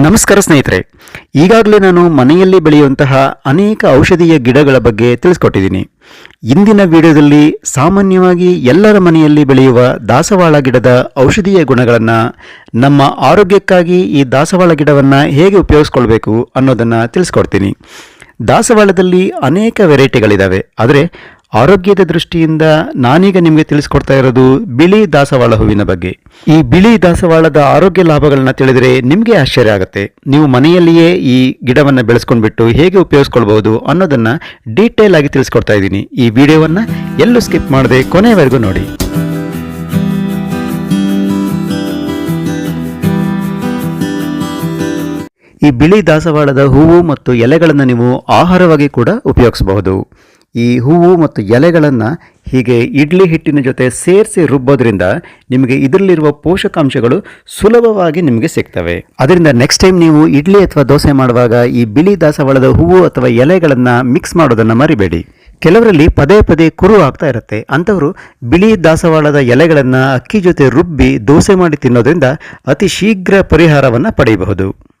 ನಮಸ್ಕಾರ ಸ್ನೇಹಿತರೆ. ಈಗಾಗಲೇ ನಾನು ಮನೆಯಲ್ಲಿ ಬೆಳೆಯುವಂತಹ ಅನೇಕ ಔಷಧೀಯ ಗಿಡಗಳ ಬಗ್ಗೆ ತಿಳಿಸ್ಕೊಟ್ಟಿದ್ದೀನಿ. ಇಂದಿನ ವಿಡಿಯೋದಲ್ಲಿ ಸಾಮಾನ್ಯವಾಗಿ ಎಲ್ಲರ ಮನೆಯಲ್ಲಿ ಬೆಳೆಯುವ ದಾಸವಾಳ ಗಿಡದ ಔಷಧೀಯ ಗುಣಗಳನ್ನು ನಮ್ಮ ಆರೋಗ್ಯಕ್ಕಾಗಿ ಈ ದಾಸವಾಳ ಗಿಡವನ್ನು ಹೇಗೆ ಉಪಯೋಗಿಸ್ಕೊಳ್ಬೇಕು ಅನ್ನೋದನ್ನು ತಿಳಿಸ್ಕೊಡ್ತೀನಿ. ದಾಸವಾಳದಲ್ಲಿ ಅನೇಕ ವೆರೈಟಿಗಳಿದ್ದಾವೆ ಆದರೆ ಆರೋಗ್ಯದ ದೃಷ್ಟಿಯಿಂದ ನಾನೀಗ ನಿಮಗೆ ತಿಳಿಸ್ಕೊಡ್ತಾ ಇರೋದು ಬಿಳಿ ದಾಸವಾಳ ಹೂವಿನ ಬಗ್ಗೆ. ಈ ಬಿಳಿ ದಾಸವಾಳದ ಆರೋಗ್ಯ ಲಾಭಗಳನ್ನ ತಿಳಿದರೆ ನಿಮಗೆ ಆಶ್ಚರ್ಯ ಆಗುತ್ತೆ. ನೀವು ಮನೆಯಲ್ಲಿಯೇ ಈ ಗಿಡವನ್ನು ಬೆಳೆಸ್ಕೊಂಡ್ಬಿಟ್ಟು ಹೇಗೆ ಉಪಯೋಗಿಸ್ಕೊಳ್ಬಹುದು ಅನ್ನೋದನ್ನ ಡೀಟೇಲ್ ಆಗಿ ತಿಳಿಸ್ಕೊಡ್ತಾ ಇದ್ದೀನಿ. ಈ ವಿಡಿಯೋವನ್ನು ಎಲ್ಲೂ ಸ್ಕಿಪ್ ಮಾಡದೆ ಕೊನೆಯವರೆಗೂ ನೋಡಿ. ಈ ಬಿಳಿ ದಾಸವಾಳದ ಹೂವು ಮತ್ತು ಎಲೆಗಳನ್ನು ನೀವು ಆಹಾರವಾಗಿ ಕೂಡ ಉಪಯೋಗಿಸಬಹುದು. ಈ ಹೂವು ಮತ್ತು ಎಲೆಗಳನ್ನು ಹೀಗೆ ಇಡ್ಲಿ ಹಿಟ್ಟಿನ ಜೊತೆ ಸೇರಿಸಿ ರುಬ್ಬೋದ್ರಿಂದ ನಿಮಗೆ ಇದರಲ್ಲಿರುವ ಪೋಷಕಾಂಶಗಳು ಸುಲಭವಾಗಿ ನಿಮಗೆ ಸಿಗ್ತವೆ. ಅದರಿಂದ ನೆಕ್ಸ್ಟ್ ಟೈಮ್ ನೀವು ಇಡ್ಲಿ ಅಥವಾ ದೋಸೆ ಮಾಡುವಾಗ ಈ ಬಿಳಿ ದಾಸವಾಳದ ಹೂವು ಅಥವಾ ಎಲೆಗಳನ್ನು ಮಿಕ್ಸ್ ಮಾಡೋದನ್ನು ಮರಿಬೇಡಿ. ಕೆಲವರಲ್ಲಿ ಪದೇ ಪದೇ ಕುರು ಆಗ್ತಾ ಇರುತ್ತೆ. ಅಂಥವರು ಬಿಳಿ ದಾಸವಾಳದ ಎಲೆಗಳನ್ನು ಅಕ್ಕಿ ಜೊತೆ ರುಬ್ಬಿ ದೋಸೆ ಮಾಡಿ ತಿನ್ನೋದ್ರಿಂದ ಅತಿ ಶೀಘ್ರ ಪರಿಹಾರವನ್ನು ಪಡೆಯಬಹುದು.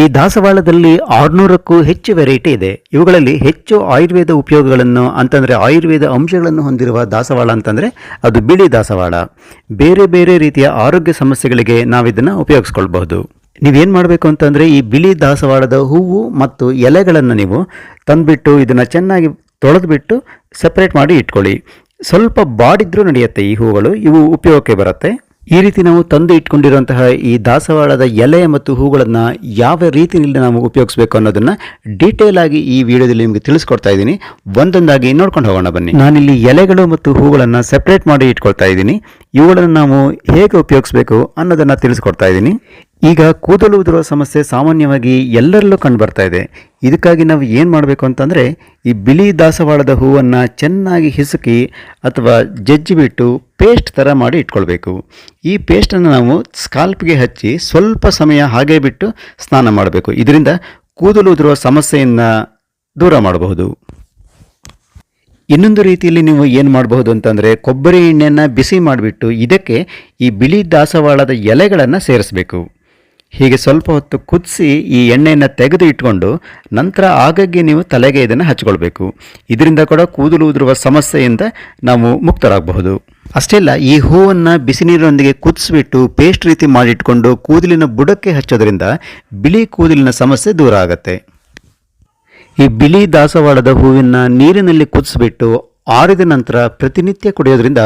ಈ ದಾಸವಾಳದಲ್ಲಿ ಆರುನೂರಕ್ಕೂ ಹೆಚ್ಚು ವೆರೈಟಿ ಇದೆ. ಇವುಗಳಲ್ಲಿ ಹೆಚ್ಚು ಆಯುರ್ವೇದ ಉಪಯೋಗಗಳನ್ನು ಅಂತಂದರೆ ಆಯುರ್ವೇದ ಅಂಶಗಳನ್ನು ಹೊಂದಿರುವ ದಾಸವಾಳ ಅಂತಂದರೆ ಅದು ಬಿಳಿ ದಾಸವಾಳ. ಬೇರೆ ಬೇರೆ ರೀತಿಯ ಆರೋಗ್ಯ ಸಮಸ್ಯೆಗಳಿಗೆ ನಾವಿದನ್ನು ಉಪಯೋಗಿಸ್ಕೊಳ್ಬಹುದು. ನೀವೇನು ಮಾಡಬೇಕು ಅಂತಂದರೆ ಈ ಬಿಳಿ ದಾಸವಾಳದ ಹೂವು ಮತ್ತು ಎಲೆಗಳನ್ನು ನೀವು ತಂದುಬಿಟ್ಟು ಇದನ್ನು ಚೆನ್ನಾಗಿ ತೊಳೆದುಬಿಟ್ಟು ಸಪ್ರೇಟ್ ಮಾಡಿ ಇಟ್ಕೊಳ್ಳಿ. ಸ್ವಲ್ಪ ಬಾಡಿದ್ರೂ ನಡೆಯುತ್ತೆ ಈ ಹೂಗಳು ಇವು ಉಪಯೋಗಕ್ಕೆ ಬರುತ್ತೆ. ಈ ರೀತಿ ನಾವು ತಂದು ಇಟ್ಕೊಂಡಿರುವಂತಹ ಈ ದಾಸವಾಳದ ಎಲೆ ಮತ್ತು ಹೂಗಳನ್ನು ಯಾವ ರೀತಿಯಲ್ಲಿ ನಾವು ಉಪಯೋಗಿಸಬೇಕು ಅನ್ನೋದನ್ನು ಡೀಟೇಲ್ ಆಗಿ ಈ ವಿಡಿಯೋದಲ್ಲಿ ನಿಮಗೆ ತಿಳಿಸ್ಕೊಡ್ತಾ ಇದ್ದೀನಿ. ಒಂದೊಂದಾಗಿ ನೋಡ್ಕೊಂಡು ಹೋಗೋಣ ಬನ್ನಿ. ನಾನಿಲ್ಲಿ ಎಲೆಗಳು ಮತ್ತು ಹೂಗಳನ್ನು ಸೆಪ್ರೇಟ್ ಮಾಡಿ ಇಟ್ಕೊಳ್ತಾ ಇದ್ದೀನಿ. ಇವುಗಳನ್ನು ನಾವು ಹೇಗೆ ಉಪಯೋಗಿಸಬೇಕು ಅನ್ನೋದನ್ನು ತಿಳಿಸ್ಕೊಡ್ತಾ ಇದ್ದೀನಿ. ಈಗ ಕೂದಲು ಉದುರುವ ಸಮಸ್ಯೆ ಸಾಮಾನ್ಯವಾಗಿ ಎಲ್ಲರಲ್ಲೂ ಕಂಡು ಬರ್ತಾ ಇದೆ. ಇದಕ್ಕಾಗಿ ನಾವು ಏನು ಮಾಡಬೇಕು ಅಂತಂದರೆ, ಈ ಬಿಳಿ ದಾಸವಾಳದ ಹೂವನ್ನು ಚೆನ್ನಾಗಿ ಹಿಸುಕಿ ಅಥವಾ ಜಜ್ಜಿಬಿಟ್ಟು ಪೇಸ್ಟ್ ಥರ ಮಾಡಿ ಇಟ್ಕೊಳ್ಬೇಕು. ಈ ಪೇಸ್ಟನ್ನು ನಾವು ಸ್ಕಾಲ್ಪ್ಗೆ ಹಚ್ಚಿ ಸ್ವಲ್ಪ ಸಮಯ ಹಾಗೆ ಬಿಟ್ಟು ಸ್ನಾನ ಮಾಡಬೇಕು. ಇದರಿಂದ ಕೂದಲು ಉದುರುವ ಸಮಸ್ಯೆಯನ್ನು ದೂರ ಮಾಡಬಹುದು. ಇನ್ನೊಂದು ರೀತಿಯಲ್ಲಿ ನೀವು ಏನು ಮಾಡಬಹುದು ಅಂತಂದರೆ, ಕೊಬ್ಬರಿ ಎಣ್ಣೆಯನ್ನು ಬಿಸಿ ಮಾಡಿಬಿಟ್ಟು ಇದಕ್ಕೆ ಈ ಬಿಳಿ ದಾಸವಾಳದ ಎಲೆಗಳನ್ನು ಸೇರಿಸಬೇಕು. ಹೀಗೆ ಸ್ವಲ್ಪ ಹೊತ್ತು ಕುದಿಸಿ ಈ ಎಣ್ಣೆಯನ್ನು ತೆಗೆದು ಇಟ್ಕೊಂಡು ನಂತರ ಆಗಾಗ್ಗೆ ನೀವು ತಲೆಗೆ ಇದನ್ನು ಹಚ್ಕೊಳ್ಬೇಕು. ಇದರಿಂದ ಕೂಡ ಕೂದಲು ಉದುರುವ ಸಮಸ್ಯೆಯಿಂದ ನಾವು ಮುಕ್ತರಾಗಬಹುದು. ಅಷ್ಟೇ ಅಲ್ಲ, ಈ ಹೂವನ್ನು ಬಿಸಿ ನೀರಿನೊಂದಿಗೆ ಕುದಿಸ್ಬಿಟ್ಟು ಪೇಸ್ಟ್ ರೀತಿ ಮಾಡಿಟ್ಕೊಂಡು ಕೂದಲಿನ ಬುಡಕ್ಕೆ ಹಚ್ಚೋದ್ರಿಂದ ಬಿಳಿ ಕೂದಲಿನ ಸಮಸ್ಯೆ ದೂರ ಆಗುತ್ತೆ. ಈ ಬಿಳಿ ದಾಸವಾಳದ ಹೂವಿನ ನೀರಿನಲ್ಲಿ ಕುದಿಸ್ಬಿಟ್ಟು ಆರಿದ ನಂತರ ಪ್ರತಿನಿತ್ಯ ಕುಡಿಯೋದ್ರಿಂದ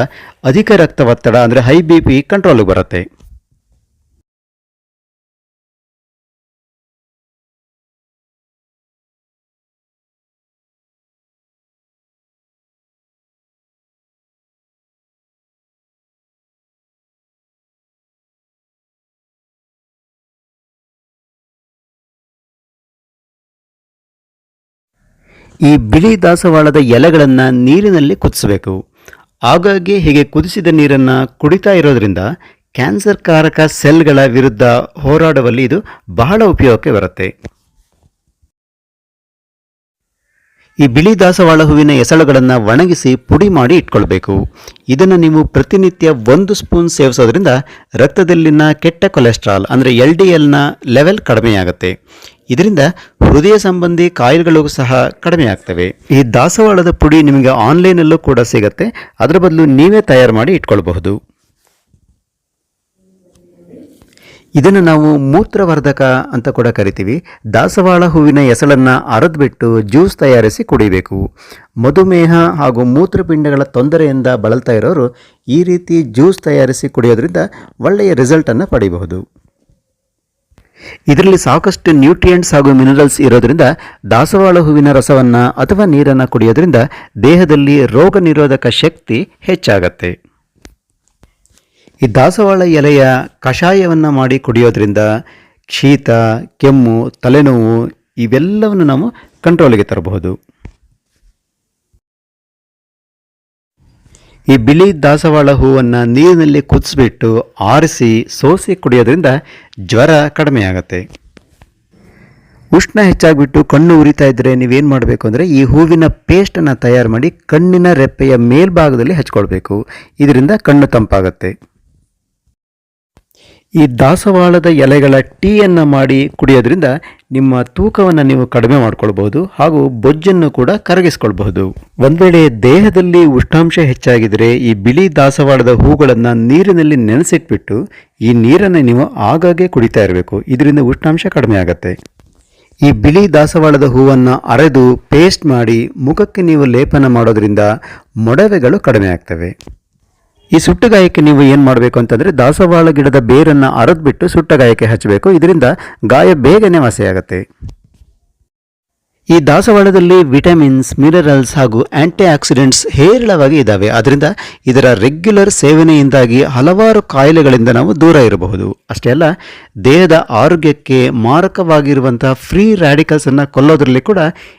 ಅಧಿಕ ರಕ್ತ ಒತ್ತಡ ಅಂದರೆ ಹೈ ಬಿ ಪಿ ಕಂಟ್ರೋಲ್ಗೆ ಬರುತ್ತೆ. ಈ ಬಿಳಿ ದಾಸವಾಳದ ಎಲೆಗಳನ್ನು ನೀರಿನಲ್ಲಿ ಕುದಿಸಬೇಕು. ಆಗಾಗ್ಗೆ ಹೀಗೆ ಕುದಿಸಿದ ನೀರನ್ನು ಕುಡಿತಾ ಇರೋದ್ರಿಂದ ಕ್ಯಾನ್ಸರ್ ಕಾರಕ ಸೆಲ್ಗಳ ವಿರುದ್ಧ ಹೋರಾಡುವಲ್ಲಿ ಇದು ಬಹಳ ಉಪಯೋಗಕ್ಕೆ ಬರುತ್ತೆ. ಈ ಬಿಳಿ ದಾಸವಾಳ ಹೂವಿನ ಎಸಳುಗಳನ್ನು ಒಣಗಿಸಿ ಪುಡಿ ಮಾಡಿ ಇಟ್ಕೊಳ್ಬೇಕು. ಇದನ್ನು ನೀವು ಪ್ರತಿನಿತ್ಯ ಒಂದು ಸ್ಪೂನ್ ಸೇವಿಸೋದ್ರಿಂದ ರಕ್ತದಲ್ಲಿನ ಕೆಟ್ಟ ಕೊಲೆಸ್ಟ್ರಾಲ್ ಅಂದರೆ ಎಲ್ ಡಿ ಎಲ್ನ ಲೆವೆಲ್ ಕಡಿಮೆಯಾಗುತ್ತೆ. ಇದರಿಂದ ಹೃದಯ ಸಂಬಂಧಿ ಕಾಯಿಲೆಗಳು ಸಹ ಕಡಿಮೆ ಆಗ್ತವೆ. ಈ ದಾಸವಾಳದ ಪುಡಿ ನಿಮಗೆ ಆನ್ಲೈನಲ್ಲೂ ಕೂಡ ಸಿಗುತ್ತೆ. ಅದರ ಬದಲು ನೀವೇ ತಯಾರು ಮಾಡಿ ಇಟ್ಕೊಳ್ಬಹುದು. ಇದನ್ನು ನಾವು ಮೂತ್ರವರ್ಧಕ ಅಂತ ಕೂಡ ಕರಿತೀವಿ. ದಾಸವಾಳ ಹೂವಿನ ಎಸಳನ್ನು ಅರದ್ಬಿಟ್ಟು ಜ್ಯೂಸ್ ತಯಾರಿಸಿ ಕುಡಿಬೇಕು. ಮಧುಮೇಹ ಹಾಗೂ ಮೂತ್ರಪಿಂಡಗಳ ತೊಂದರೆಯಿಂದ ಬಳಲ್ತಾ ಇರೋರು ಈ ರೀತಿ ಜ್ಯೂಸ್ ತಯಾರಿಸಿ ಕುಡಿಯೋದ್ರಿಂದ ಒಳ್ಳೆಯ ರಿಸಲ್ಟನ್ನು ಪಡೆಯಬಹುದು ಇದರಲ್ಲಿ ಸಾಕಷ್ಟು ನ್ಯೂಟ್ರಿಯೆಂಟ್ಸ್ ಹಾಗೂ ಮಿನರಲ್ಸ್ ಇರೋದ್ರಿಂದ ದಾಸವಾಳ ಹೂವಿನ ರಸವನ್ನು ಅಥವಾ ನೀರನ್ನು ಕುಡಿಯೋದ್ರಿಂದ ದೇಹದಲ್ಲಿ ರೋಗ ನಿರೋಧಕ ಶಕ್ತಿ ಹೆಚ್ಚಾಗತ್ತೆ. ಈ ದಾಸವಾಳ ಎಲೆಯ ಕಷಾಯವನ್ನು ಮಾಡಿ ಕುಡಿಯೋದ್ರಿಂದ ಶೀತ ಕೆಮ್ಮು, ತಲೆನೋವು ಇವೆಲ್ಲವನ್ನು ನಾವು ಕಂಟ್ರೋಲಿಗೆ ತರಬಹುದು. ಈ ಬಿಳಿ ದಾಸವಾಳ ಹೂವನ್ನು ನೀರಿನಲ್ಲಿ ಕುದಿಸ್ಬಿಟ್ಟು ಆರಿಸಿ ಸೋಸಿ ಕುಡಿಯೋದ್ರಿಂದ ಜ್ವರ ಕಡಿಮೆಯಾಗತ್ತೆ. ಉಷ್ಣ ಹೆಚ್ಚಾಗಿಬಿಟ್ಟು ಕಣ್ಣು ಉರಿತಾ ಇದ್ದರೆ ನೀವೇನು ಮಾಡಬೇಕು ಅಂದರೆ ಈ ಹೂವಿನ ಪೇಸ್ಟನ್ನು ತಯಾರು ಮಾಡಿ ಕಣ್ಣಿನ ರೆಪ್ಪೆಯ ಮೇಲ್ಭಾಗದಲ್ಲಿ ಹಚ್ಕೊಳ್ಬೇಕು. ಇದರಿಂದ ಕಣ್ಣು ತಂಪಾಗುತ್ತೆ. ಈ ದಾಸವಾಳದ ಎಲೆಗಳ ಟೀಯನ್ನು ಮಾಡಿ ಕುಡಿಯೋದ್ರಿಂದ ನಿಮ್ಮ ತೂಕವನ್ನು ನೀವು ಕಡಿಮೆ ಮಾಡ್ಕೊಳ್ಬಹುದು ಹಾಗೂ ಬೊಜ್ಜನ್ನು ಕೂಡ ಕರಗಿಸ್ಕೊಳ್ಬಹುದು. ಒಂದು ವೇಳೆ ದೇಹದಲ್ಲಿ ಉಷ್ಣಾಂಶ ಹೆಚ್ಚಾಗಿದ್ದರೆ ಈ ಬಿಳಿ ದಾಸವಾಳದ ಹೂಗಳನ್ನು ನೀರಿನಲ್ಲಿ ನೆನೆಸಿಟ್ಬಿಟ್ಟು ಈ ನೀರನ್ನು ನೀವು ಆಗಾಗ್ಗೆ ಕುಡಿತಾ ಇರಬೇಕು. ಇದರಿಂದ ಉಷ್ಣಾಂಶ ಕಡಿಮೆ ಆಗುತ್ತೆ. ಈ ಬಿಳಿ ದಾಸವಾಳದ ಹೂವನ್ನು ಅರೆದು ಪೇಸ್ಟ್ ಮಾಡಿ ಮುಖಕ್ಕೆ ನೀವು ಲೇಪನ ಮಾಡೋದ್ರಿಂದ ಮೊಡವೆಗಳು ಕಡಿಮೆ ಆಗ್ತವೆ. ಈ ಸುಟ್ಟ ಗಾಯಕ್ಕೆ ನೀವು ಏನು ಮಾಡಬೇಕು ಅಂತಂದರೆ ದಾಸವಾಳ ಗಿಡದ ಬೇರನ್ನು ಅರದ್ಬಿಟ್ಟು ಸುಟ್ಟ ಗಾಯಕ್ಕೆ ಹಚ್ಚಬೇಕು. ಇದರಿಂದ ಗಾಯ ಬೇಗನೆ ವಾಸಿಯಾಗುತ್ತೆ. ಈ ದಾಸವಾಳದಲ್ಲಿ ವಿಟಮಿನ್ಸ್, ಮಿನರಲ್ಸ್ ಹಾಗೂ ಆಂಟಿ ಆಕ್ಸಿಡೆಂಟ್ಸ್ ಹೇರಳವಾಗಿ ಇದ್ದಾವೆ ಆದ್ದರಿಂದ ಇದರ ರೆಗ್ಯುಲರ್ ಸೇವನೆಯಿಂದಾಗಿ ಹಲವಾರು ಕಾಯಿಲೆಗಳಿಂದ ನಾವು ದೂರ ಇರಬಹುದು. ಅಷ್ಟೇ ಅಲ್ಲ, ದೇಹದ ಆರೋಗ್ಯಕ್ಕೆ ಮಾರಕವಾಗಿರುವಂತಹ ಫ್ರೀ ರ್ಯಾಡಿಕಲ್ಸನ್ನು ಕೊಲ್ಲೋದ್ರಲ್ಲಿ ಕೂಡ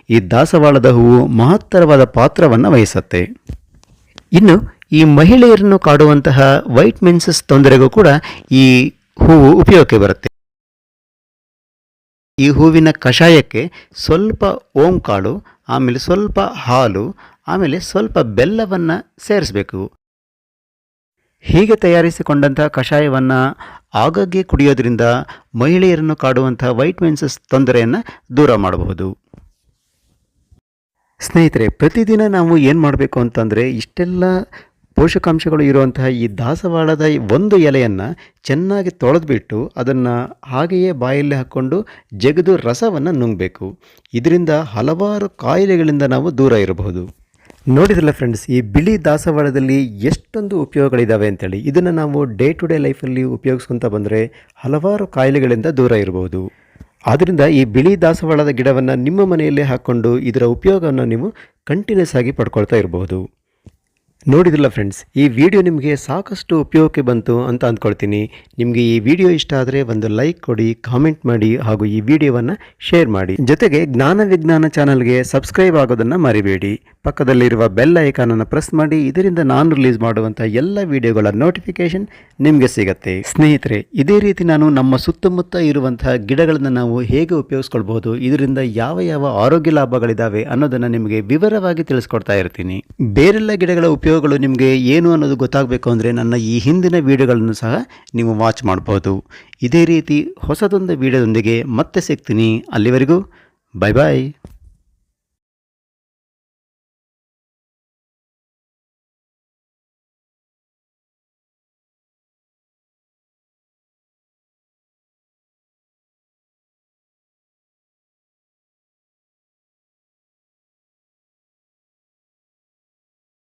ಈ ದಾಸವಾಳದ ಹೂವು ಮಹತ್ತರವಾದ ಪಾತ್ರವನ್ನು ವಹಿಸುತ್ತೆ. ಇನ್ನು ಈ ಮಹಿಳೆಯರನ್ನು ಕಾಡುವಂತಹ ವೈಟ್ ಮೆನ್ಸಸ್ ತೊಂದರೆಗೂ ಕೂಡ ಈ ಹೂವು ಉಪಯೋಗಕ್ಕೆ ಬರುತ್ತೆ. ಈ ಹೂವಿನ ಕಷಾಯಕ್ಕೆ ಸ್ವಲ್ಪ ಓಂ ಕಾಳು, ಆಮೇಲೆ ಸ್ವಲ್ಪ ಹಾಲು, ಆಮೇಲೆ ಸ್ವಲ್ಪ ಬೆಲ್ಲವನ್ನು ಸೇರಿಸಬೇಕು. ಹೀಗೆ ತಯಾರಿಸಿಕೊಂಡಂತಹ ಕಷಾಯವನ್ನು ಆಗಾಗ್ಗೆ ಕುಡಿಯೋದ್ರಿಂದ ಮಹಿಳೆಯರನ್ನು ಕಾಡುವಂತಹ ವೈಟ್ ಮೆನ್ಸಸ್ ತೊಂದರೆಯನ್ನು ದೂರ ಮಾಡಬಹುದು. ಸ್ನೇಹಿತರೆ, ಪ್ರತಿದಿನ ನಾವು ಏನು ಮಾಡಬೇಕು ಅಂತಂದರೆ ಇಷ್ಟೆಲ್ಲ ಪೋಷಕಾಂಶಗಳು ಇರುವಂತಹ ಈ ದಾಸವಾಳದ ಒಂದು ಎಲೆಯನ್ನು ಚೆನ್ನಾಗಿ ತೊಳೆದುಬಿಟ್ಟು ಅದನ್ನು ಹಾಗೆಯೇ ಬಾಯಲ್ಲಿ ಹಾಕ್ಕೊಂಡು ಜಗದು ರಸವನ್ನು ನುಂಗಬೇಕು. ಇದರಿಂದ ಹಲವಾರು ಕಾಯಿಲೆಗಳಿಂದ ನಾವು ದೂರ ಇರಬಹುದು. ನೋಡಿದ್ರಲ್ಲ ಫ್ರೆಂಡ್ಸ್ ಈ ಬಿಳಿ ದಾಸವಾಳದಲ್ಲಿ ಎಷ್ಟೊಂದು ಉಪಯೋಗಗಳಿದ್ದಾವೆ ಅಂತೇಳಿ. ಇದನ್ನು ನಾವು ಡೇ ಟು ಡೇ ಲೈಫಲ್ಲಿ ಉಪಯೋಗಿಸ್ಕೊತ ಬಂದರೆ ಹಲವಾರು ಕಾಯಿಲೆಗಳಿಂದ ದೂರ ಇರಬಹುದು. ಆದ್ದರಿಂದ ಈ ಬಿಳಿ ದಾಸವಾಳದ ಗಿಡವನ್ನು ನಿಮ್ಮ ಮನೆಯಲ್ಲೇ ಹಾಕ್ಕೊಂಡು ಇದರ ಉಪಯೋಗವನ್ನು ನೀವು ಕಂಟಿನ್ಯೂಸ್ ಆಗಿ ಪಡ್ಕೊಳ್ತಾ ಇರಬಹುದು. ನೋಡಿದಿಲ್ಲ ಫ್ರೆಂಡ್ಸ್ ಈ ವಿಡಿಯೋ ನಿಮಗೆ ಸಾಕಷ್ಟು ಉಪಯೋಗಕ್ಕೆ ಬಂತು ಅಂತ ಅಂದ್ಕೊಳ್ತೀನಿ. ನಿಮಗೆ ಈ ವಿಡಿಯೋ ಇಷ್ಟ ಆದರೆ ಒಂದು ಲೈಕ್ ಕೊಡಿ ಕಾಮೆಂಟ್ ಮಾಡಿ ಹಾಗೂ ಈ ವಿಡಿಯೋವನ್ನು ಶೇರ್ ಮಾಡಿ. ಜೊತೆಗೆ ಜ್ಞಾನ ವಿಜ್ಞಾನ ಚಾನಲ್ಗೆ ಸಬ್ಸ್ಕ್ರೈಬ್ ಆಗೋದನ್ನು ಮರಿಬೇಡಿ. ಪಕ್ಕದಲ್ಲಿರುವ ಬೆಲ್ ಐಕಾನನ್ನು ಪ್ರೆಸ್ ಮಾಡಿ, ಇದರಿಂದ ನಾನು ರಿಲೀಸ್ ಮಾಡುವಂಥ ಎಲ್ಲ ವಿಡಿಯೋಗಳ ನೋಟಿಫಿಕೇಶನ್ ನಿಮಗೆ ಸಿಗುತ್ತೆ. ಸ್ನೇಹಿತರೆ, ಇದೇ ರೀತಿ ನಾನು ನಮ್ಮ ಸುತ್ತಮುತ್ತ ಇರುವಂತಹ ಗಿಡಗಳನ್ನು ನಾವು ಹೇಗೆ ಉಪಯೋಗಿಸ್ಕೊಳ್ಬಹುದು, ಇದರಿಂದ ಯಾವ ಯಾವ ಆರೋಗ್ಯ ಲಾಭಗಳಿದಾವೆ ಅನ್ನೋದನ್ನು ನಿಮಗೆ ವಿವರವಾಗಿ ತಿಳಿಸ್ಕೊಡ್ತಾ ಇರ್ತೀನಿ. ಬೇರೆಲ್ಲ ಗಿಡಗಳ ಉಪಯೋಗಗಳು ನಿಮಗೆ ಏನು ಅನ್ನೋದು ಗೊತ್ತಾಗಬೇಕು ಅಂದರೆ ನನ್ನ ಈ ಹಿಂದಿನ ವಿಡಿಯೋಗಳನ್ನು ಸಹ ನೀವು ವಾಚ್ ಮಾಡ್ಬೋದು. ಇದೇ ರೀತಿ ಹೊಸದೊಂದು ವಿಡಿಯೋದೊಂದಿಗೆ ಮತ್ತೆ ಸಿಗ್ತೀನಿ. ಅಲ್ಲಿವರೆಗೂ ಬಾಯ್ ಬಾಯ್